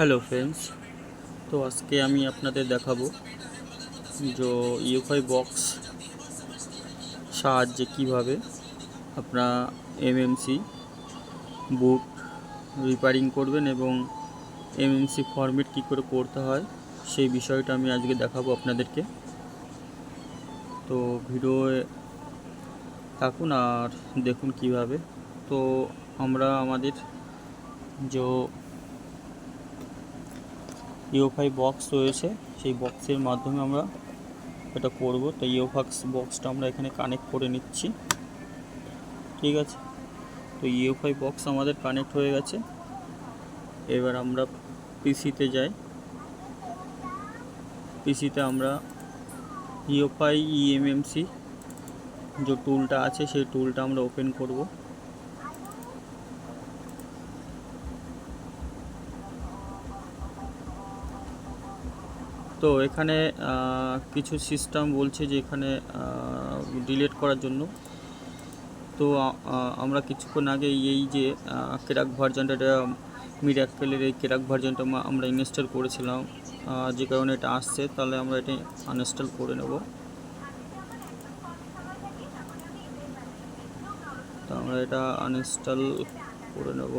Hello friends, তো আজকে আমি আপনাদের দেখাবো যে ইউফাই বক্স সাহায্যে কীভাবে আপনারা এমএমসি বুট রিপেয়ারিং করবেন এবং এমএমসি ফরম্যাট কী করে করতে হয় সেই বিষয়টা আমি আজকে দেখাবো আপনাদেরকে। তো ভিডিওয়ে থাকুন আর দেখুন কীভাবে। তো আমরা আমাদের যে ইওফাই বক্স রয়েছে, সেই বক্সের মাধ্যমে আমরা এটা করব। তো ইওফাক্স বক্সটা আমরা এখানে কানেক্ট করে নিচ্ছি। ঠিক আছে? তো ইওফাই বক্স আমাদের কানেক্ট হয়ে গেছে। এবার আমরা পিসিতে যাই। পিসিতে আমরা ইওফাই ইএমএমসি যে টুলটা আছে, সেই টুলটা আমরা ওপেন করব। তো এখানে কিছু সিস্টেম বলছে যে এখানে ডিলিট করার জন্য। তো আমরা কিছুক্ষণ আগে এই যে কেরাক ভার্জনটা এটা এই কেরাক ভার্জনটা আমরা ইনস্টল করেছিলাম। যে কারণে এটা আসছে, তাহলে আমরা এটা আনইনস্টল করে নেব। তো আমরা এটা আনইনস্টল করে নেব।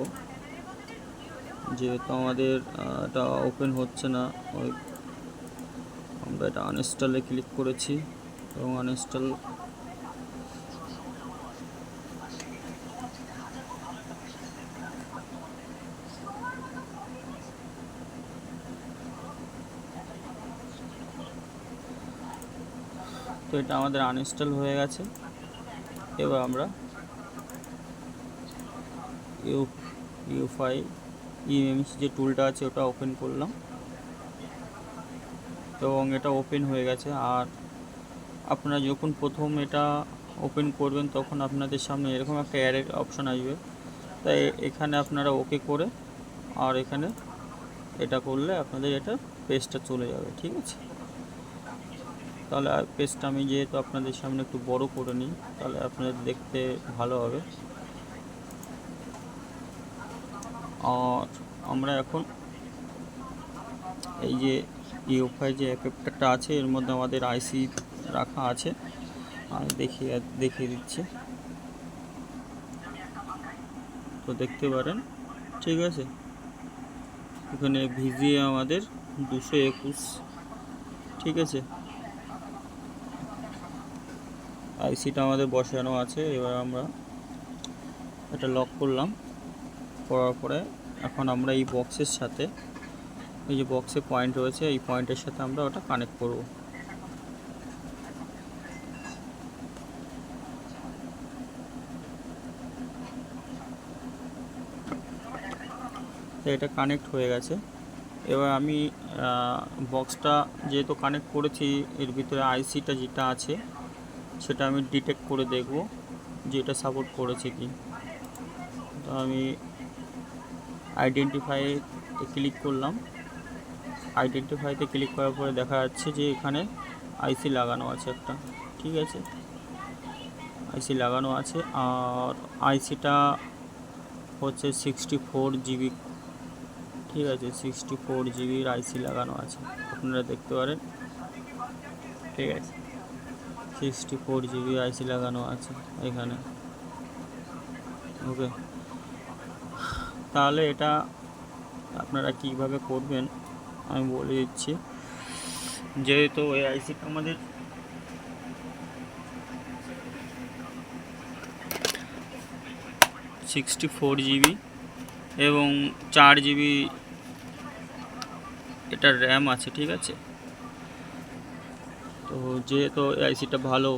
যেহেতু আমাদের এটা ওপেন হচ্ছে না, ওই আমরা এটা আনইনস্টলে ক্লিক করেছি এবং আনইনস্টল তো এটা আমাদের আনইনস্টল হয়ে গেছে। এবার আমরা ইউ ইউফাই ইএমএমসি যে টুলটা আছে ওটা ওপেন করলাম। এবং এটা ওপেন হয়ে গেছে। আর আপনারা যখন প্রথম এটা ওপেন করবেন, তখন আপনাদের সামনে এরকম একটা অ্যারের অপশন আসবে। তাই এখানে আপনারা ওকে করে আর এখানে এটা করলে আপনাদের এটা পেজটা চলে যাবে, ঠিক আছে? তাহলে পেজটা আমি যেহেতু আপনাদের সামনে একটু বড় করে নিই, তাহলে আপনাদের দেখতে ভালো হবে। আর আমরা এখন এই যে ইউফাই যে অ্যাপেপটা আছে, এর মধ্যে আমাদের আইসি রাখা আছে। আমি দেখিয়ে দেখিয়ে দিচ্ছি। তো দেখতে পারেন, ঠিক আছে? এখানে ভিজিয়ে আমাদের দুশো একুশ, ঠিক আছে? আইসিটা আমাদের বসানো আছে, এবার আমরা এটা লক করলাম। করার পরে এখন আমরা এই বক্সের সাথে এই যে বক্সে পয়েন্ট রয়েছে, এই পয়েন্টের সাথে আমরা ওটা কানেক্ট করব। এটা কানেক্ট হয়ে গেছে। এবার আমি বক্সটা যেহেতু কানেক্ট করেছি, এর ভিতরে আইসিটা যেটা আছে, সেটা আমি ডিটেক্ট করে দেখব যে এটা সাপোর্ট করেছে কি। তো আমি আইডেন্টিফাইতে ক্লিক করলাম। আইডেন্টিফাইতে ক্লিক করার পরে দেখা যাচ্ছে যে এখানে আইসি লাগানো আছে একটা, ঠিক আছে? আইসি লাগানো আছে আর আইসিটা হচ্ছে সিক্সটি ফোর জিবি ঠিক আছে? সিক্সটি ফোর জিবির আইসি লাগানো আছে, আপনারা দেখতে পারেন, ঠিক আছে? সিক্সটি ফোর জিবি আইসি লাগানো আছে এখানে ওকে তাহলে এটা আপনারা কীভাবে করবেন? আমি বলে দিচ্ছি। যেহেতু ওই আইসিটা আমাদের সিক্সটি ফোর জিবি এবং চার জিবি এটার র্যাম আছে, ঠিক আছে? তো যেহেতু এই আইসিটা ভালো,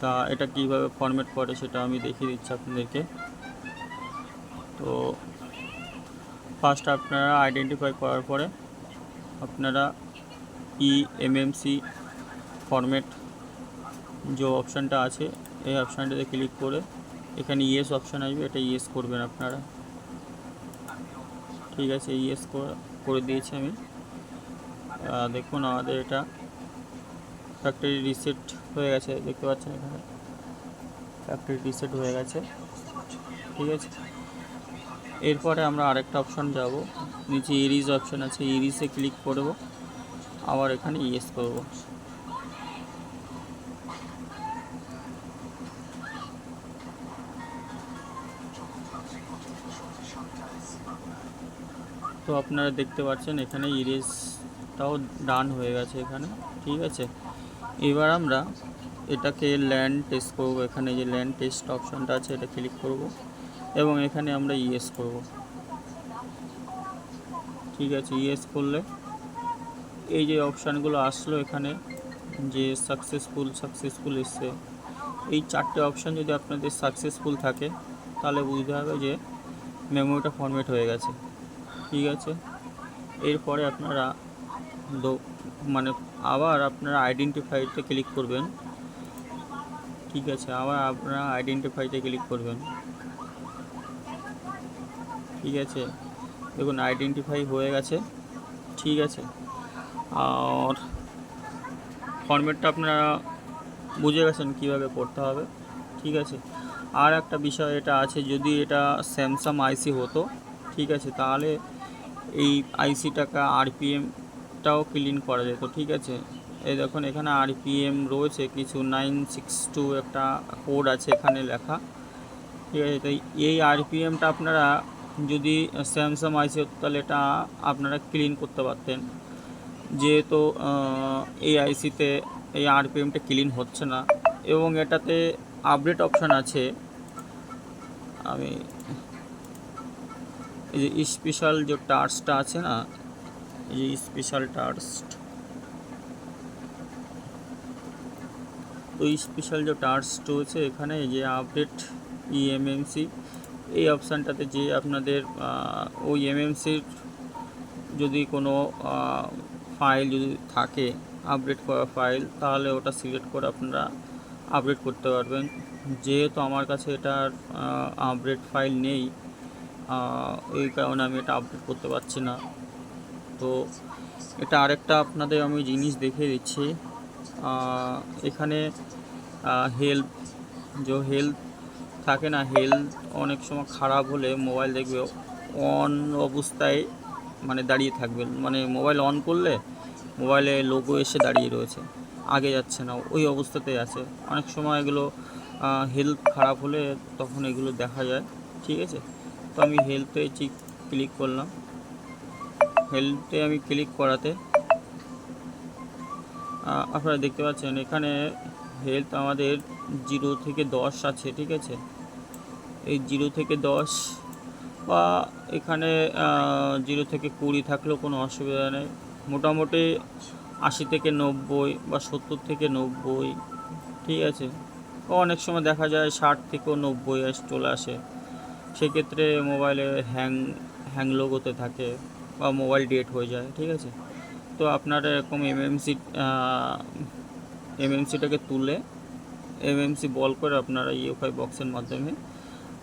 তা এটা কীভাবে ফরম্যাট করে সেটা আমি দেখিয়ে দিচ্ছি আপনাদেরকে। তো ফার্স্ট আপনারা আইডেন্টিফাই করার পরে আপনারা ই এমএমসি ফরম্যাট যে অপশানটা আছে, এই অপশানটাতে ক্লিক করে এখানে ইয়েস অপশান আসবে, এটা ইয়েস করবেন আপনারা। ঠিক আছে ইয়েস করে দিয়েছি আমি। দেখুন আমাদের এটা ফ্যাক্টরি রিসেট হয়ে গেছে, দেখতে পাচ্ছেন এখানে। ফ্যাক্টরি রিসেট হয়ে গেছে। ঠিক আছে? এরপরে আমরা আরেকটা অপশন যাব। নিচে ইরিজ অপশন আছে ইরিজে ক্লিক করব। আবার এখানে ইয়েস করব। তো আপনারা দেখতে পাচ্ছেন, এখানে ইরেজটাও ডান হয়ে গেছে এখানে। ঠিক আছে? এবার আমরা এটাকে ল্যান্ড টেস্ট করব। এখানে যে ল্যান্ড টেস্ট অপশনটা আছে, এটা ক্লিক করব। এবং এখানে আমরা ইয়েস করব। ঠিক আছে ইয়েস করলে এই যে অপশানগুলো আসলো এখানে, যে সাকসেসফুল সাকসেসফুল এসছে, এই চারটে অপশান যদি আপনাদের সাকসেসফুল থাকে, তাহলে বুঝতে হবে যে মেমোরিটা ফরম্যাট হয়ে গেছে। ঠিক আছে? এরপরে আপনারা মানে আবার আপনারা আইডেন্টিফাইতে ক্লিক করবেন। ঠিক আছে, আবার আপনারা আইডেন্টিফাইতে ক্লিক করবেন। ঠিক আছে? দেখুন আইডেন্টিফাই হয়ে গেছে। ঠিক আছে? আর ফরম্যাটটা আপনারা বুঝে গেছেন কীভাবে করতে হবে। ঠিক আছে? আর একটা বিষয় এটা আছে, যদি এটা স্যামসাং আইসি হতো, ঠিক আছে, তাহলে এই আইসিটাকে আরপিএমটাও ক্লিন করা যেত, ঠিক আছে? এই দেখুন, এখানে আরপিএম রয়েছে, কিছু নাইন সিক্স টু একটা কোড আছে এখানে লেখা। ঠিক আছে? তাই এই আরপিএমটা আপনারা যদি স্যামসাং আইসি হতো তাহলে এটা আপনারা ক্লিন করতে পারতেন। যেহেতু এই আইসিতে এই আরপিএমটা ক্লিন হচ্ছে না, এবং এটাতে আপডেট অপশান আছে। আমি এই যে স্পেশাল যে টার্সটা আছে না, এই যে স্পেশাল টার্স তো স্পেশাল যে টার্স রয়েছে এখানে, এই যে আপডেট ইএমএমসি এই অপশানটাতে যে আপনাদের ওই এমএমসির যদি কোনো ফাইল যদি থাকে আপডেট করা ফাইল তাহলে ওটা সিলেক্ট করে আপনারা আপডেট করতে পারবেন। যেহেতু আমার কাছে এটার আপডেট ফাইল নেই এই কারণে আমি এটা আপডেট করতে পারছি না। তো এটা আরেকটা আপনাদের আমি জিনিস দেখিয়ে দিচ্ছি। এখানে হেল্প যে হেলথ থাকে না হেলথ অনেক সময় খারাপ হলে মোবাইল দেখবে অন অবস্থায় মানে দাঁড়িয়ে থাকবে। মানে মোবাইল অন করলে মোবাইলে লোগো এসে দাঁড়িয়ে রয়েছে, আগে যাচ্ছে না, ওই অবস্থাতেই আছে। অনেক সময় এগুলো হেলথ খারাপ হলে তখন এগুলো দেখা যায়, ঠিক আছে? তো আমি হেলথে চিক ক্লিক করলাম। হেলথে আমি ক্লিক করাতে আপনারা দেখতে পাচ্ছেন এখানে হেলথ আমাদের জিরো থেকে দশ আছে, ঠিক আছে? এই জিরো থেকে দশ বা এখানে জিরো থেকে কুড়ি থাকলেও কোনো অসুবিধা নেই। মোটামুটি আশি থেকে নব্বই বা সত্তর থেকে নব্বই, ঠিক আছে? অনেক সময় দেখা যায় ষাট থেকেও নব্বই চলে আসে। সেক্ষেত্রে মোবাইলে হ্যাং হ্যাং লোগোতে থাকে বা মোবাইল ডেট হয়ে যায়, ঠিক আছে? তো আপনারা এরকম এমএমসি এমএমসিটাকে তুলে এমএমসি বল করে আপনারা ইউএফআই বক্সের মাধ্যমে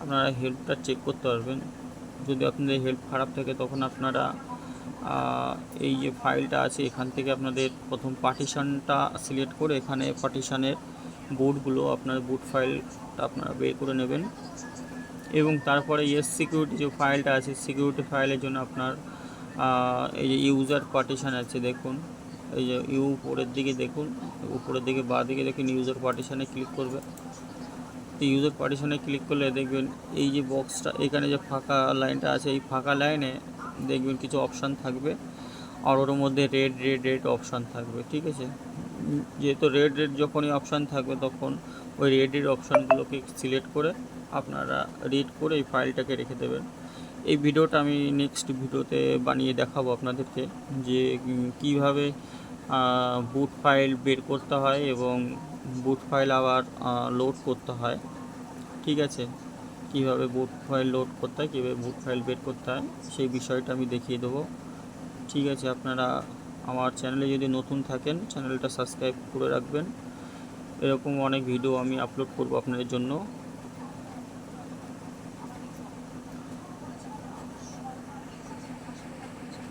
আপনারা হেল্পটা চেক করতে পারবেন। যদি আপনাদের হেল্প খারাপ থাকে, তখন আপনারা এই যে ফাইলটা আছে, এখান থেকে আপনাদের প্রথম পার্টিশনটা সিলেক্ট করে এখানে পার্টিশনের বুটগুলো আপনার বুট ফাইলটা আপনারা বের করে নেবেন। এবং তারপরে এস সিকিউরিটি যে ফাইলটা আছে সিকিউরিটি ফাইলের জন্য আপনার এই যে ইউজার পার্টিশন আছে, দেখুন। এই যে ইউ উপরের দিকে দেখুন, উপরের দিকে বা দিকে দেখুন ইউজার পার্টিশনে ক্লিক করবে। তো ইউজার পার্টিশনে ক্লিক করলে দেখবেন এই যে বক্সটা এখানে যে ফাঁকা লাইনটা আছে, এই ফাঁকা লাইনে দেখবেন কিছু অপশান থাকবে। আর ওর মধ্যে রেড রেড রেড অপশান থাকবে, ঠিক আছে? যেহেতু রেড রেড যখনই অপশান থাকবে, তখন ওই রেড রেড অপশানগুলোকে সিলেক্ট করে আপনারা রিড করে এই ফাইলটাকে রেখে দেবেন। এই ভিডিওটা আমি নেক্সট ভিডিওতে বানিয়ে দেখাবো আপনাদেরকে যে কীভাবে বুট ফাইল বের করতে হয় এবং বুট ফাইল আবার লোড করতে হয়। ঠিক আছে? কীভাবে বুট ফাইল লোড করতে হয়, কীভাবে বুট ফাইল বের করতে হয়, সেই বিষয়টা আমি দেখিয়ে দেবো। ঠিক আছে? আপনারা আমার চ্যানেলে যদি নতুন থাকেন চ্যানেলটা সাবস্ক্রাইব করে রাখবেন। এরকম অনেক ভিডিও আমি আপলোড করব আপনাদের জন্য।